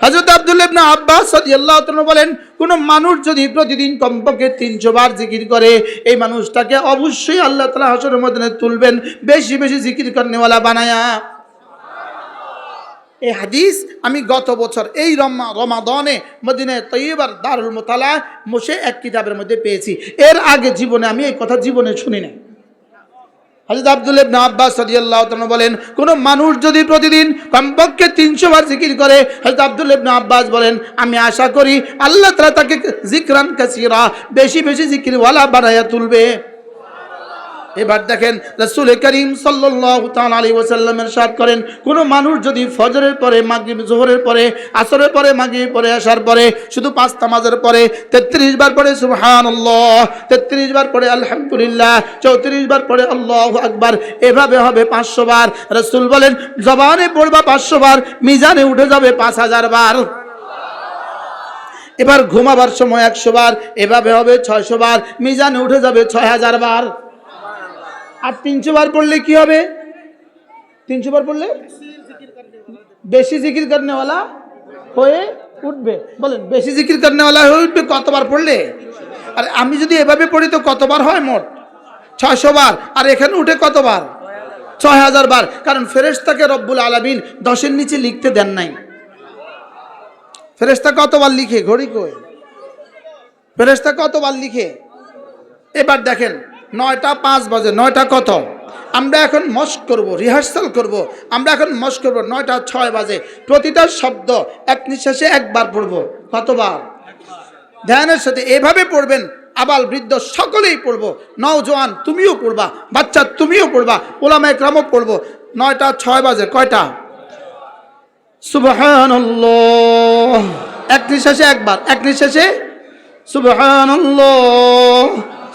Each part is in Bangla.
হযরত আব্দুল ইবনে আব্বাস তাআলা বলেন, কোন মানুষ যদি প্রতিদিন কমপক্ষে 300 বার জিকির করে, এই মানুষটাকে অবশ্যই আল্লাহ তাআলা হাশরের ময়দানে তুলবেন, বেশি বেশি জিকির করনেওয়ালা বানায়া। এই হাদিস আমি গত বছর এই রমা, রমাদনে মদিনায় তৈবার দারুল মোতালা বসে এক কিতাবের মধ্যে পেয়েছি। এর আগে জীবনে আমি এই কথা জীবনে শুনি নাই। হযরত আব্দুল ইবনে আব্বাস রাদিয়াল্লাহু তাআলা বলেন, কোন মানুষ যদি প্রতিদিন কমপক্ষে 300 বার জিকির করে, হযরত আব্দুল ইবনে আব্বাস বলেন, আমি আশা করি আল্লাহ তাআলা তাকে জিকরান কাসীরা, বেশি বেশি জিকিরওয়ালা বানায়া তুলবে। এবার দেখেন রাসূল করিম সাল্লাল্লাহু তাআলা আলাইহি ওয়াসাল্লামের সাথ করেন, কোন মানুষ যদি ফজরের পরে, মাগরিব, জোহরের পরে, আসরের পরে মাগরিব পরে আসার পরে, শুধু পাঁচ নামাজের পরে 33 বার পরে সুবহানাল্লাহ 33 বার পরে আলহামদুলিল্লাহ 34 বার পরে আল্লাহু আকবার, এভাবে হবে 500 বার। রাসূল বলেন, জবানে পড়বা 500 বার, মিজানে উঠে যাবে 5000 বার। এবার ঘুমাবার সময় একশো বার, এভাবে হবে ছয়শো বার, মিজানে উঠে যাবে ছয় হাজার বার। আর তিনশো বার পড়লে কি হবে? তিনশো বার পড়লে? বেশি জিকির করনেওয়ালা হয়ে উঠবে। বলেন, বেশি জিকির করনেওয়ালা হয়ে উঠবে কতবার পড়লে? আর আমি যদি এভাবে পড়ি তো কতবার হয় মোট? ছয়শো বার। আর এখানে উঠে কতবার? ছয় হাজার বার। কারণ ফেরেশতাকে রব্বুল আলামিন দশের নিচে লিখতে দেন নাই। ফেরেশতা কতবার লিখে? ঘড়ি কই? ফেরেশতা কতবার লিখে? এবার দেখেন। নয়টা পাঁচ বাজে, নয়টা কত? আমরা এখন মস্ক করব রিহার্সাল করব। আমরা এখন মস্ক করব, নয়টা ছয় বাজে। প্রতিটা শব্দ এক নিঃশ্বাসে একবার পড়ব। কতবার? ধ্যানের সাথে এভাবে পড়বেন, আবাল বৃদ্ধ সকলেই পড়ব। নওজোয়ান, তুমিও পড়বা। বাচ্চা, তুমিও পড়বা। ওলামা একরামও পড়ব। নয়টা ছয় বাজে, কয়টা? এক নিঃশ্বাসে একবার, এক নিঃশ্বাসে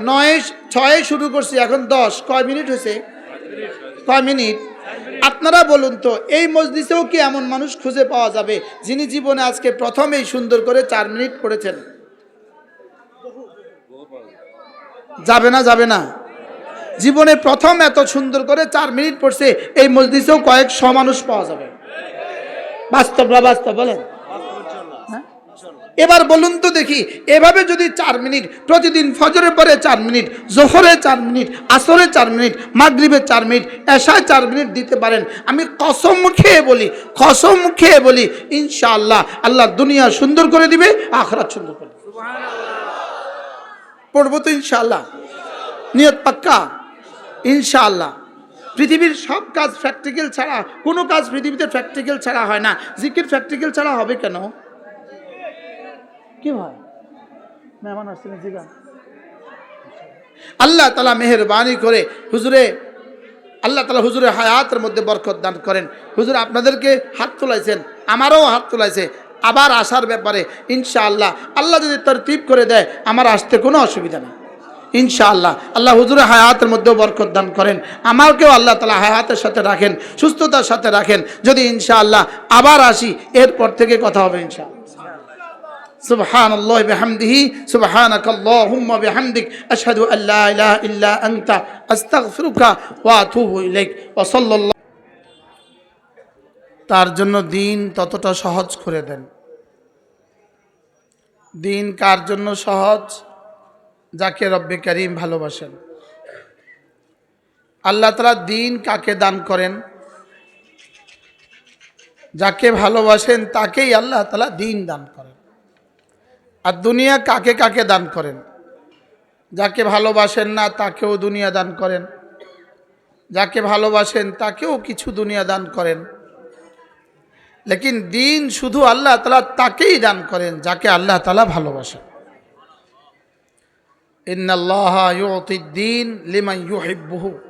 নয়, ছয়ে শুরু করছি, এখন দশ। কয় মিনিট হয়েছে? কয় মিনিট? আপনারা বলুন তো, এই মসজিদেও কি এমন মানুষ খুঁজে পাওয়া যাবে, যিনি জীবনে আজকে প্রথমেই সুন্দর করে চার মিনিট পড়েছেন? যাবে না যাবে না। জীবনে প্রথম এত সুন্দর করে চার মিনিট পড়ছে, এই মসজিদেও শ মানুষ পাওয়া যাবে। বাস্তব না বাস্তব, বলেন? এবার বলুন তো দেখি, এভাবে যদি চার মিনিট, প্রতিদিন ফজরের পরে চার মিনিট, জোহরে চার মিনিট, আসরে চার মিনিট, মাগরিবে চার মিনিট, এশায় চার মিনিট দিতে পারেন। আমি কসম খেয়ে বলি, কসম খেয়ে বলি, ইনশাআল্লাহ আল্লাহ দুনিয়া সুন্দর করে দিবে, আখরাত সুন্দর করে পড়ব তো ইনশাআল্লাহ। নিয়ত পাক্কা? ইনশাআল্লাহ। পৃথিবীর সব কাজ প্র্যাকটিক্যাল ছাড়া, কোনো কাজ পৃথিবীতে প্র্যাকটিক্যাল ছাড়া হয় না। জিকির প্র্যাকটিক্যাল ছাড়া হবে কেন? কি হয় মেহমান আসছেন জিগা আল্লাহ তালা মেহরবানি করে হুজুরে, আল্লাহ তালা হুজুরের হায়াতের মধ্যে বরকত দান করেন। হুজুর আপনাদেরকে হাত তোলাইছেন, আমারও হাত তোলাইছে। আবার আসার ব্যাপারে ইনশাআল্লাহ, আল্লাহ যদি তার টিপ করে দেয়, আমার আসতে কোনো অসুবিধা নেই। ইনশাআল্লাহ, আল্লাহ হুজুরের হায়াতের মধ্যেও বরকত দান করেন। আমাকেও আল্লাহ তালা হায়াতের সাথে রাখেন, সুস্থতার সাথে রাখেন। যদি ইনশাআল্লাহ আবার আসি, এরপর থেকে কথা হবে ইনশাআল্লাহ। سبحان الله بحمده سبحانك اللهم بحمدك أشهد أن لا إله إلا أنت أستغفرك وأتوب إليك وصلى الله তার জন্য দিন ততটা সহজ করে দেন দিন কার জন্য সহজ যাকে রব্বে করিম ভালোবাসেন আল্লাহ তালা দিন কাকে দান করেন যাকে ভালোবাসেন তাকেই আল্লাহ তালা দিন দান করেন আর দুনিয়া কাকে কাকে দান করেন? যাকে ভালোবাসেন না, তাকেও দুনিয়া দান করেন। যাকে ভালোবাসেন, তাকেও কিছু দুনিয়া দান করেন। লেকিন দিন শুধু আল্লাহ তালা তাকেই দান করেন, যাকে আল্লাহ তালা ভালোবাসেন। ইন্নাল্লাহ ইউতিদ্দিন লিমান ইউহিব্বুহু।